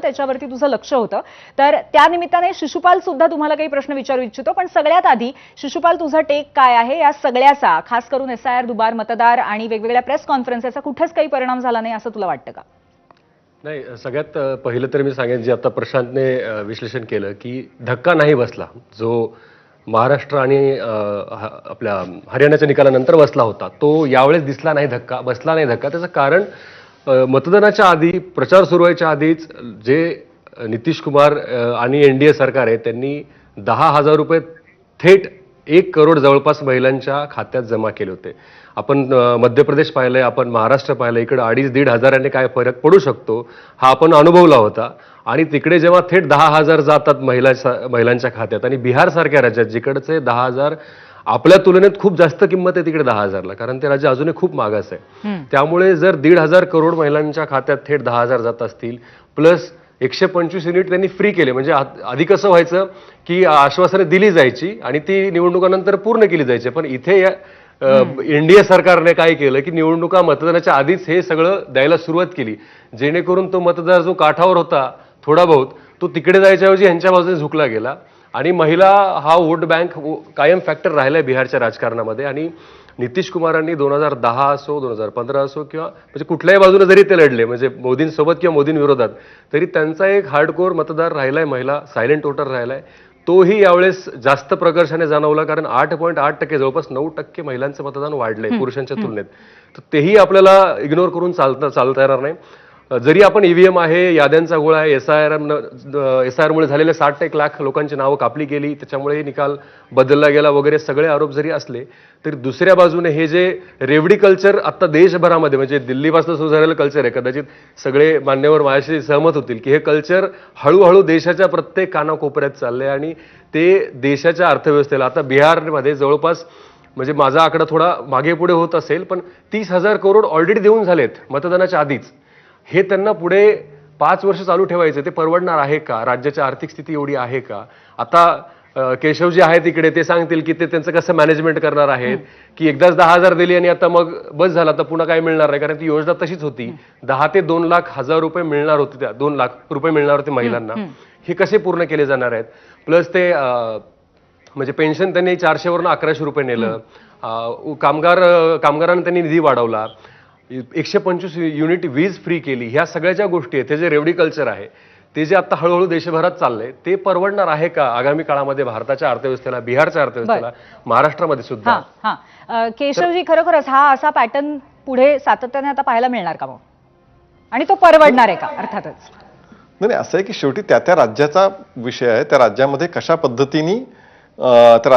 त्याच्यावरती तुझं लक्ष होतं. तर त्या निमित्ताने शिशुपाल सुद्धा तुम्हाला काही प्रश्न विचारू इच्छितो पण सगळ्यात आधी शिशुपाल तुझा टेक काय आहे? या सगळ्याचा खास करून एस आय आर दुबार मतदार आणि वेगवेगळ्या प्रेस कॉन्फरन्सचा कुठेच काही परिणाम झाला नाही असं तुला वाटतं का? नाही सगळ्यात पहिलं तर मी सांगेन जे आता प्रशांतने विश्लेषण केलं की धक्का नाही बसला. जो महाराष्ट्र आणि आपल्या हरियाणाच्या निकालानंतर बसला होता तो यावेळेस दिसला नाही धक्का बसला नाही धक्का. त्याचं कारण मतदानाच्या आधी प्रचार सुरू व्हायच्या आधीच जे नितीश कुमार आणि एन डी ए सरकार आहे त्यांनी दहा हजार रुपये थेट एक करोड जवळपास महिलांच्या खात्यात जमा केले होते. आपण मध्य प्रदेश पाहिलंय आपण महाराष्ट्र पाहिलं इकडे अडीच दीड हजाराने काय फरक पडू शकतो हा आपण अनुभवला होता. आणि तिकडे जेव्हा थेट दहा हजार जातात महिला महिलांच्या खात्यात आणि बिहारसारख्या राज्यात जिकडचे दहा हजार आपल्या तुलनेत खूप जास्त किंमत आहे तिकडे दहा हजारला कारण ते राज्य अजूनही खूप मागास आहे. त्यामुळे जर दीड हजार करोड महिलांच्या खात्यात थेट दहा हजार जात असतील प्लस एकशे पंचवीस युनिट त्यांनी फ्री केले म्हणजे आधी कसं व्हायचं की आश्वासने दिली जायची आणि ती निवडणुकानंतर पूर्ण केली जायची. पण इथे या इंडिया सरकारने काय केलं की निवडणुका मतदानाच्या आधीच हे सगळं द्यायला सुरुवात केली. जेणेकरून तो मतदार जो काठावर होता थोडा बहुत तो तिकडे जायच्याऐवजी यांच्या बाजूने झुकला गेला. आणि महिला हा वोट बँक कायम फॅक्टर राहिलाय बिहारच्या राजकारणामध्ये. आणि नितीश कुमारांनी दोन हजार दहा असो दोन हजार पंधरा असो किंवा म्हणजे कुठल्याही बाजूने जरी ते लढले म्हणजे मोदींसोबत किंवा मोदींविरोधात तरी त्यांचा एक हार्डकोर मतदार राहिलाय महिला सायलेंट वोटर राहिलाय. तोही यावेळेस जास्त प्रकर्षाने जाणवला कारण आठ पॉईंट आठ टक्के जवळपास नऊ टक्के महिलांचं मतदान वाढलंय पुरुषांच्या तुलनेत. तर तेही आपल्याला इग्नोर करून चालता चालता येणार नाही. जरी आपण ईव्हीएम आहे याद्यांचा गोळा आहे S I R S I आरमुळे झालेले साठ एक लाख लोकांची नावं कापली गेली त्याच्यामुळे निकाल बदलला गेला वगैरे सगळे आरोप जरी असले तरी दुसऱ्या बाजूने हे जे रेवडी कल्चर आता देशभरामध्ये म्हणजे दिल्लीपासून सुरू झालेलं कल्चर आहे कदाचित सगळे मान्यवर माझ्याशी सहमत होतील की हे कल्चर हळूहळू देशाच्या प्रत्येक कानाकोपऱ्यात चाललंय आणि ते देशाच्या अर्थव्यवस्थेला आता बिहारमध्ये जवळपास म्हणजे माझा आकडा थोडा मागे पुढे होत असेल पण तीस हजार करोड ऑलरेडी देऊन झालेत मतदानाच्या आधीच. हे त्यांना पुढे पाच वर्ष चालू ठेवायचे. ते परवडणार आहे का? राज्याची आर्थिक स्थिती एवढी आहे का? आता केशव जे आहेत इकडे ते सांगतील की ते त्यांचं कसं मॅनेजमेंट करणार आहेत की एकदाच दहा हजार दिली आणि आता मग बस झाला तर पुन्हा काय मिळणार नाही. कारण ती योजना तशीच होती. दहा ते दोन लाख हजार रुपये मिळणार होते त्या दोन लाख रुपये मिळणार होते महिलांना. हे कसे पूर्ण केले जाणार आहेत? प्लस ते म्हणजे पेन्शन त्यांनी चारशेवरून अकराशे रुपये नेलं. कामगार कामगारांना त्यांनी निधी वाढवला. एकशे पंचवीस युनिट वीज फ्री केली. ह्या सगळ्या ज्या गोष्टी आहेत. ते जे रेवडी कल्चर आहे ते जे आता हळूहळू देशभरात चाललंय ते परवडणार आहे का आगामी काळामध्ये भारताच्या अर्थव्यवस्थेला बिहारच्या अर्थव्यवस्थेला महाराष्ट्रामध्ये सुद्धा? हा हा. केशवजी खरोखरच हा असा पॅटर्न पुढे सातत्याने आता पाहायला मिळणार का मग? आणि तो परवडणार आहे का अर्थातच? नाही असं आहे की शेवटी त्या त्या राज्याचा विषय आहे. त्या राज्यामध्ये कशा पद्धतीने त्या